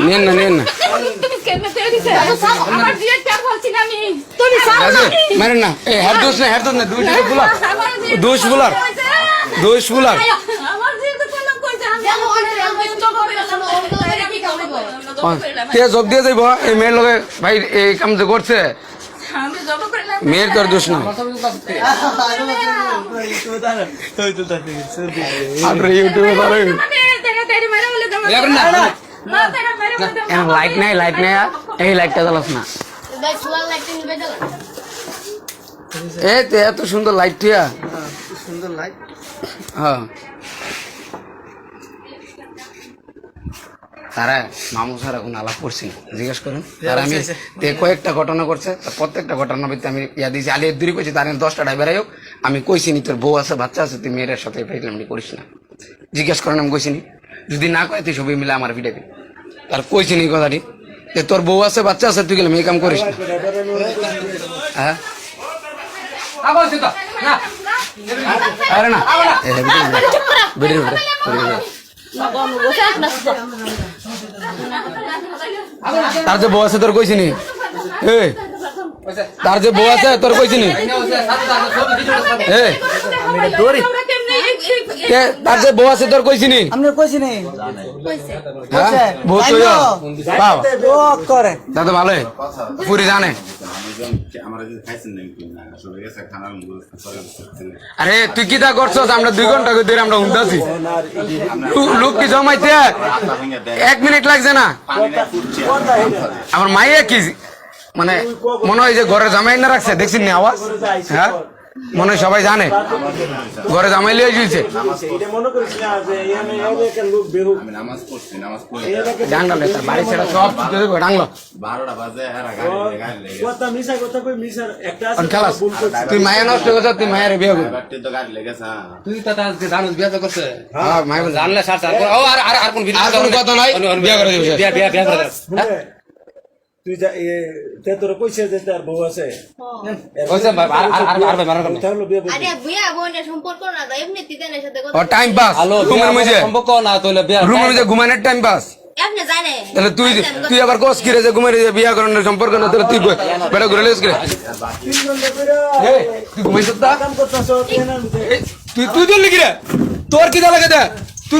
নেন না নেন না মারেন না এই হেড দোষ না হেড দোষ না দুই টাকা বুলার দোষ বুলার দোষ বুলার কি জব দিয়ে যাইব? এই মেয়ের লগে ভাই এই কাম যে করছে। মেয়ের তোর দোষ না লাইট নাই লাইট নাই এই লাইটটা জ্বালাস না। এত সুন্দর লাইট টিয়া। সুন্দর লাইট হ্যাঁ। তারা মামু স্যার এখন আলাপ করছি জিজ্ঞেস করুন। তারা আমি তে কয়েকটা ঘটনা করছে তার প্রত্যেকটা ঘটনা ভিত্তি আমি ইয়া দিয়েছি। আলি দূরে কইছি তার দশটা ড্রাইভার হোক আমি কইছি নি তোর বউ আছে বাচ্চা আছে তুই মেয়ের সাথে ফাইলামনি করিস না। জিজ্ঞেস করেন আমি কইছি নি যদি না কয় তুই সবই মিলে আমার ভিড়াবি তার কইছি নি কথাটি যে তোর বউ আছে বাচ্চা আছে তুই গেলে মেয়ে কাম করিস না। হ্যাঁ? আরে না। তার যে বউ আছে তোর কইছি নি তার যে বউ আছে তোর কইছি নি তার যে বউ আছে তোর কইছি নি? আমি কইছি নি। হ্যাঁ? বউ তো করে। দাদা ভালো? পুরি জানে। আরে তুই কি তা করছস? আমরা দুই ঘণ্টা ধরে আমরা উঠতেছি লোক কি জমাইতে? এক মিনিট লাগছে না? আমার মাইয়া কি মানে মনে হয় যে ঘরে জামাই না রাখছে। দেখছিস নি আওয়াজ? হ্যাঁ? মনে হয় সবাই জানে। ঘরে জামাই লিয়ে মনে ডাঙ্গালে তার বাড়ি ছেড়ে সব ডাঙ্গলো হ্যাঁ খেলাস তুই মায়া নষ্ট করছ তুই মায়ের বিয়ে হ্যাঁ তুই তো জানুস বিয়া তো করছে। হ্যাঁ জানলে সার সার আর আর আর কোন কথা নাই, বিয়া করে দিবি সে। বিয়া বিয়া বিয়া করে তুই যা এ তে তোর কইছে যে তার বউ আছে। কইছে আর আর আর আর মারার কথা তাহলে বিয়ে আরে বুয়া বোনের সম্পর্ক না তো এমনি তিতানের সাথে ও টাইম পাস রুমের মধ্যে। সম্পর্ক না তোলে বিয়া রুমের মধ্যে ঘুমানোর টাইম পাস এমনি জানে। তাহলে তুই তুই আবার কোস কিরে যে ঘুমাই যে বিয়া করানোর সম্পর্ক না তাহলে তুই বেটা ঘুরে লেস কিরে। তুই ঘুমাইছিস তা? কাম করতেছ কেন এই, তুই তুই দিলি কিরে? তোর কি লাগে দে তুই